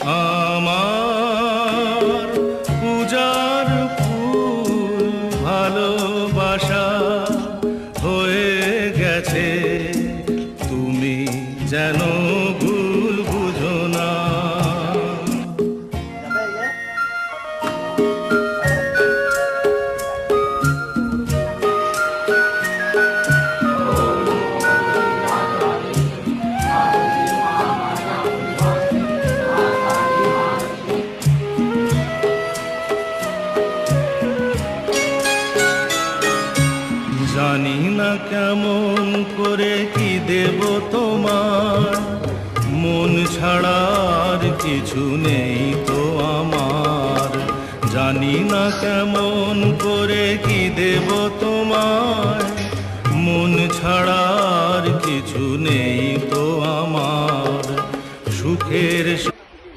আমার পূজার ফুল ভালোবাসা হয়ে গেছে। তুমি যেন জানি না কেমন করে কি দেব তোমার। মন ছাড়ার কিছু নেই তো আমার। জানি না কেমন করে কি দেব তোমার। মন ছাড়ার কিছু নেই তো আমার। সুখের